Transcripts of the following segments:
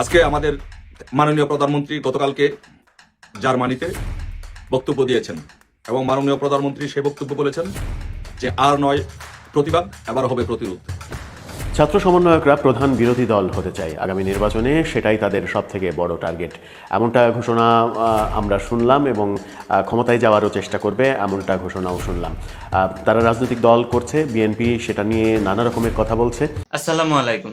আজকে আমাদের মাননীয় প্রধানমন্ত্রী গতকালকে জার্মানিতে বক্তব্য দিয়েছেন এবং মাননীয় প্রধানমন্ত্রী সে বক্তব্য বলেছেন যে আর নয় প্রতিবাদ এবার হবে প্রতিরোধ। ছাত্র সমন্বয়করা প্রধান বিরোধী দল হতে চায় আগামী নির্বাচনে সেটাই তাদের সব থেকে বড় টার্গেট। এমনটা ঘোষণা আমরা শুনলাম এবং ক্ষমতায় যাওয়ারও চেষ্টা করবে এমনটা ঘোষণাও শুনলাম। তারা রাজনৈতিক দল করছে বিএনপি সেটা নিয়ে নানা রকমের কথা বলছে। আসসালামু আলাইকুম।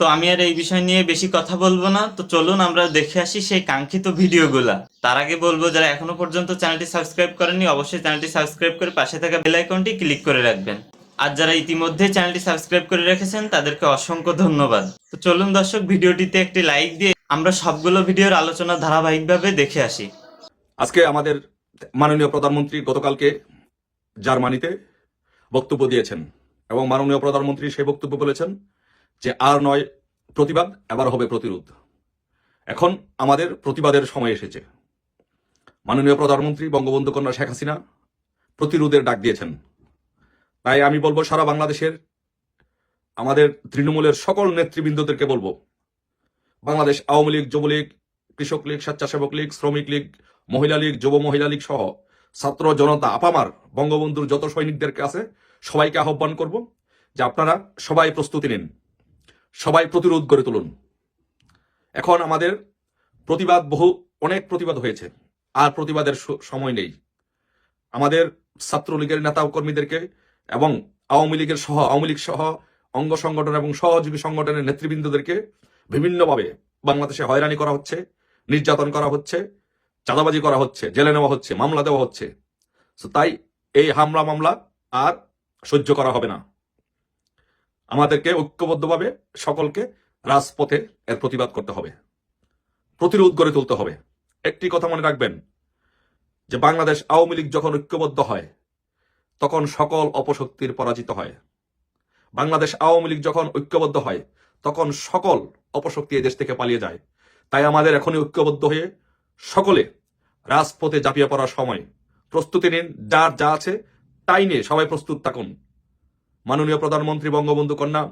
তো আমি আর এই বিষয় নিয়ে বেশি কথা বলব না। তো চলুন আমরা দেখে আসি সেই কাঙ্ক্ষিত ভিডিওগুলা। তার আগে বলব, যারা এখনও পর্যন্ত চ্যানেলটি সাবস্ক্রাইব করেননি, অবশ্যই চ্যানেলটি সাবস্ক্রাইব করে পাশে থাকা বেল আইকনটি ক্লিক করে রাখবেন। আর যারা ইতিমধ্যে চ্যানেলটি সাবস্ক্রাইব করে রেখেছেন, তাদেরকে অসংখ্য ধন্যবাদ। তো চলুন দর্শক, ভিডিওটিতে একটি লাইক দিয়ে আমরা সবগুলো ভিডিওর আলোচনা ধারাবাহিকভাবে দেখে আসি। আজকে আমাদের মাননীয় প্রধানমন্ত্রী গতকালকে জার্মানিতে বক্তব্য দিয়েছেন এবং মাননীয় প্রধানমন্ত্রী সেই বক্তব্য বলেছেন যে আর নয় প্রতিবাদ, এবার হবে প্রতিরোধ। এখন আমাদের প্রতিবাদের সময় এসেছে। মাননীয় প্রধানমন্ত্রী বঙ্গবন্ধু কন্যা শেখ হাসিনা প্রতিরোধের ডাক দিয়েছেন। তাই আমি বলব, সারা বাংলাদেশের, আমাদের তৃণমূলের সকল নেতৃবৃন্দদেরকে বলব, বাংলাদেশ আওয়ামী লীগ যুবলীগ কৃষক লীগ, স্বেচ্ছাসেবক লীগ, শ্রমিক লীগ, মহিলা লীগ, যুব মহিলা লীগ সহ ছাত্র জনতা, আপামার, বঙ্গবন্ধুর যত সৈনিকদেরকে আছে, সবাইকে আহ্বান করব যে আপনারা সবাই প্রস্তুতি নিন। সবাই প্রতিরোধ গড়ে তুলুন। এখন আমাদের প্রতিবাদ বহু, অনেক প্রতিবাদ হয়েছে, আর প্রতিবাদের সময় নেই। আমাদের ছাত্রলীগের নেতা কর্মীদেরকে এবং আওয়ামী লীগের সহ, আওয়ামী লীগ সহ অঙ্গ সংগঠন এবং সহযোগী সংগঠনের নেতৃবৃন্দদেরকে বিভিন্নভাবে বাংলাদেশে হয়রানি করা হচ্ছে, নির্যাতন করা হচ্ছে, চাঁদাবাজি করা হচ্ছে, জেলে নেওয়া হচ্ছে, মামলা দেওয়া হচ্ছে। তাই এই হামলা মামলা আর সহ্য করা হবে না। আমাদেরকে ঐক্যবদ্ধভাবে সকলকে রাজপথে এর প্রতিবাদ করতে হবে। প্রতিরোধ গড়ে তুলতে হবে। একটি কথা মনে রাখবেন, যে বাংলাদেশ আওয়ামী লীগ যখন ঐক্যবদ্ধ হয়, তখন সকল অপশক্তির পরাজিত হয়। বাংলাদেশ আওয়ামী লীগ যখন ঐক্যবদ্ধ হয়, তখন সকল অপশক্তি এই দেশ থেকে পালিয়ে যায়। তাই আমাদের এখনই ঐক্যবদ্ধ হয়ে সকলে রাজপথে ঝাঁপিয়ে পড়ার সময় প্রস্তুতি নিন। যার যা আছে, তাই নিয়ে সবাই প্রস্তুত থাকুন। মাননীয় প্রধানমন্ত্রী বঙ্গবন্ধু কন্যা,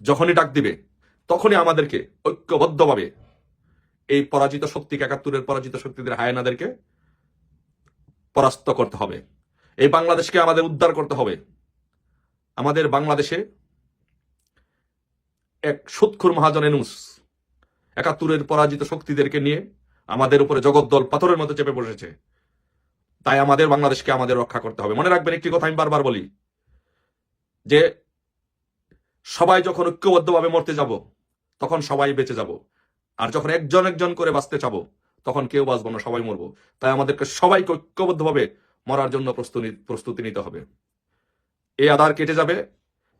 যখনই ডাক দিবে, তখনই আমাদেরকে ঐক্যবদ্ধভাবে এই পরাজিত শক্তিকে, একাত্তরের পরাজিত শক্তিদের হায়নাদেরকে পরাস্ত করতে হবে। এই বাংলাদেশকে আমাদের উদ্ধার করতে হবে। আমাদের বাংলাদেশে এক সুৎখুর মহাজন এনুস, একাত্তরের পরাজিত শক্তিদেরকে নিয়ে আমাদের উপরে জগদ্দল পাথরের মতো চেপে বসেছে। তাই আমাদের বাংলাদেশকে আমাদের রক্ষা করতে হবে। মনে রাখবেন, একটি কথা আমি বারবার বলি যে সবাই যখন ঐক্যবদ্ধভাবে মরতে যাব, তখন সবাই বেঁচে যাব। আর যখন একজন একজন করে বাঁচতে চাবো, তখন কেউ বাঁচবো না, সবাই মরবো। তাই আমাদেরকে সবাইকে ঐক্যবদ্ধভাবে মরার জন্য প্রস্তুতি প্রস্তুতি নিতে হবে। এই আধার কেটে যাবে।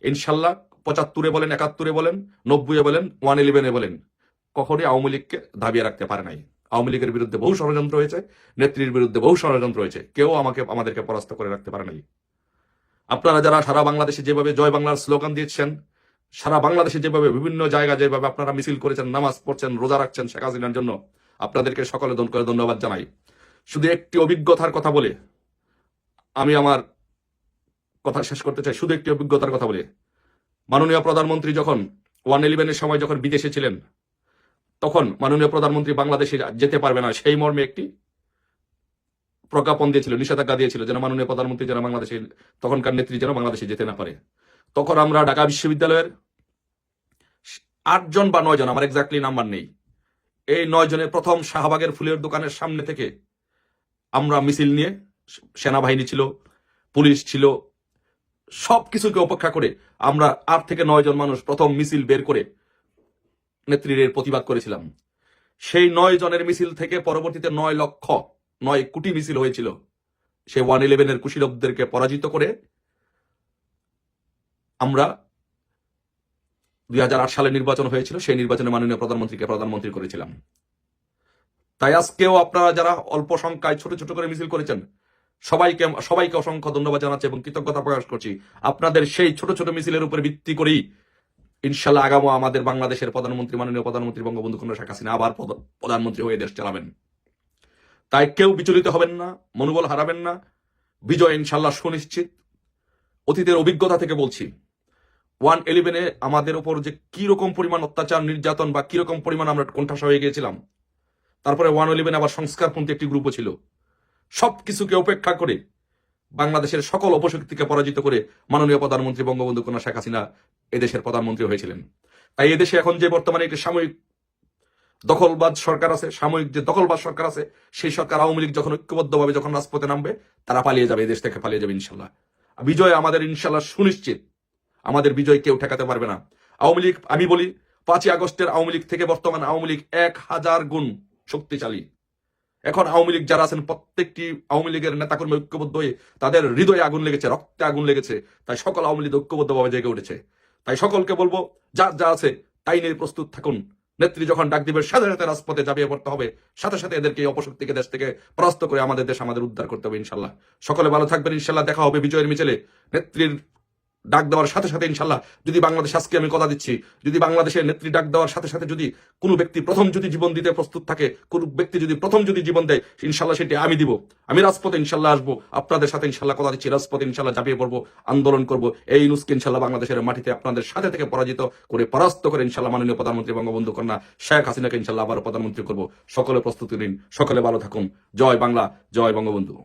ইনশাল্লাহ পঁচাত্তরে বলেন, একাত্তরে বলেন, নব্বইয়ে বলেন, ওয়ান ইলেভেনে বলেন। কখনই আওয়ামী লীগকে দাবিয়ে রাখতে পারে নাই। আওয়ামী লীগের বিরুদ্ধে বহু ষড়যন্ত্র হয়েছে, নেত্রীর বিরুদ্ধে বহু ষড়যন্ত্র হয়েছে। কেউ আমাকে, আমাদেরকে পরাস্ত করে রাখতে পারে নাই। আপনারা যারা সারা বাংলাদেশে যেভাবে জয় বাংলার স্লোগান দিয়েছেন সারা বাংলাদেশে যেভাবে বিভিন্ন জায়গা যেভাবে আপনারা মিছিল করেছেন, নামাজ পড়ছেন, রোজা রাখছেন শেখ হাসিনার জন্য, আপনাদেরকে সকলে দন করে ধন্যবাদ জানাই। শুধু একটি অভিজ্ঞতার কথা বলে আমি আমার কথা শেষ করতে চাই। শুধু একটি অভিজ্ঞতার কথা বলে, মাননীয় প্রধানমন্ত্রী যখন ওয়ান ইলেভেনের সময় যখন বিদেশে ছিলেন, তখন মাননীয় প্রধানমন্ত্রী বাংলাদেশে যেতে পারবে না। সেই মর্মে একটি প্রজ্ঞাপন দিয়েছিল, নিষেধাজ্ঞা দিয়েছিল, যেন মাননীয় প্রধানমন্ত্রী যেন বাংলাদেশে, তখনকার নেত্রী যেন বাংলাদেশে যেতে না পারে। তখন আমরা ঢাকা বিশ্ববিদ্যালয়ের আটজন বা নয় জন, আমার এক্স্যাক্টলি নাম্বার নেই, এই নয় জনের প্রথম শাহবাগের ফুলের দোকানের সামনে থেকে আমরা মিছিল নিয়ে সেনাবাহিনী ছিল, পুলিশ ছিল সব কিছুকে উপেক্ষা করে আমরা আট থেকে নয় জন মানুষ প্রথম মিছিল বের করে নেত্রীর প্রতিবাদ করেছিলাম। সেই নয় জনের মিছিল থেকে পরবর্তীতে নয় লক্ষ নয় কোটি মিছিল হয়েছিল। সে ওয়ান ইলেভেনের কুশীলবদেরকে পরাজিত করে আমরা দুই হাজার আট সালে নির্বাচন হয়েছিল, সেই নির্বাচনে মাননীয় প্রধানমন্ত্রীকে প্রধানমন্ত্রী করেছিলাম। তাই আজকেও আপনারা যারা অল্প সংখ্যায় ছোট ছোট করে মিছিল করেছেন, সবাইকে সবাইকে অসংখ্য ধন্যবাদ জানাচ্ছি এবং কৃতজ্ঞতা প্রকাশ করছি। আপনাদের সেই ছোট ছোট মিছিলের উপরে ভিত্তি করেই ইনশাল্লাহ আগামো আমাদের বাংলাদেশের প্রধানমন্ত্রী, মাননীয় প্রধানমন্ত্রী বঙ্গবন্ধু কন্যা শেখ হাসিনা আবার প্রধা- প্রধানমন্ত্রী হয়ে দেশ চালাবেন। তাই কেউ বিচলিত হবেন না, মনোবল হারাবেন না। বিজয় ইনশাল্লাহ সুনিশ্চিত। অতীতের অভিজ্ঞতা থেকে বলছি। ওয়ান ইলেভেনে আমাদের উপর যে কি রকম পরিমাণ অত্যাচার, নির্যাতন বা কি রকম পরিমাণ আমরা কোণঠাসা হয়ে গিয়েছিলাম, তারপরে ওয়ান ইলেভেন আবার সংস্কারপন্থী একটি গ্রুপও ছিল। সব কিছুকে উপেক্ষা করে বাংলাদেশের সকল অপশক্তিকে পরাজিত করে মাননীয় প্রধানমন্ত্রী বঙ্গবন্ধু কন্যা শেখ হাসিনা এদেশের প্রধানমন্ত্রী হয়েছিলেন। তাই এদেশে এখন যে বর্তমানে একটি সাময়িক দখলবাদ সরকার আছে, সাময়িক যে দখলবাদ সরকার আছে, সেই সরকার আওয়ামী লীগ যখন ঐক্যবদ্ধভাবে, যখন রাজপথে নামবে, তারা পালিয়ে যাবে এদেশ থেকে পালিয়ে যাবে ইনশাল্লাহ বিজয় আমাদের ইনশাল্লাহ সুনিশ্চিত। আমাদের বিজয় কেউ ঠেকাতে পারবে না। আওয়ামী লীগ, আমি বলি, পাঁচই আগস্টের আওয়ামী লীগ থেকে বর্তমান আওয়ামী লীগ এক হাজার গুণ শক্তিশালী। এখন আওয়ামী লীগ যারা আছেন, প্রত্যেকটি আওয়ামী লীগের নেতাকর্মী ঐক্যবদ্ধ হয়ে তাদের হৃদয়ে আগুন লেগেছে, রক্তে আগুন লেগেছে। তাই সকল আওয়ামী লীগ ঐক্যবদ্ধভাবে জেগে উঠেছে। তাই সকলকে বলব যা যা আছে, তাই নিয়ে প্রস্তুত থাকুন। নেত্রী যখন ডাক দিবে, সাথে সাথে রাজপথে ঝাঁপিয়ে পড়তে হবে। সাথে সাথে এদেরকে অপশক্তিকে দেশ থেকে পরাস্ত করে আমাদের দেশ আমাদের উদ্ধার করতে হবে ইনশাল্লাহ। সকলে ভালো থাকবেন, ইনশাল্লাহ দেখা হবে বিজয়ের মিছিলে। নেত্রীর ডাক দেওয়ার সাথে সাথে ইনশাল্লাহ যদি বাংলাদেশ আজকে আমি কথা দিচ্ছি, যদি বাংলাদেশের নেত্রী ডাক দেওয়ার সাথে সাথে যদি কোনো ব্যক্তি প্রথম যদি জীবন দিতে প্রস্তুত থাকে, কোন ব্যক্তি যদি প্রথম যদি জীবন দেয়, ইনশাল্লাহ সেটি আমি দিব। আমি রাজপথে ইনশাল্লাহ আসব, আপনাদের সাথে ইনশাল্লাহ কথা দিচ্ছি, রাজপথে ইনশাল্লাহ ঝাঁপিয়ে পড়ব, আন্দোলন করব। এই নুসকে ইনশাল্লাহ বাংলাদেশের মাটিতে আপনাদের সাথে থেকে পরাজিত করে পরাস্ত করে ইনশাল্লাহ মাননীয় প্রধানমন্ত্রী বঙ্গবন্ধু কন্যা শেখ হাসিনাকে ইনশাল্লাহ আবার প্রধানমন্ত্রী করব। সকলে প্রস্তুতি নিন, সকলে ভালো থাকুন। জয় বাংলা, জয় বঙ্গবন্ধু।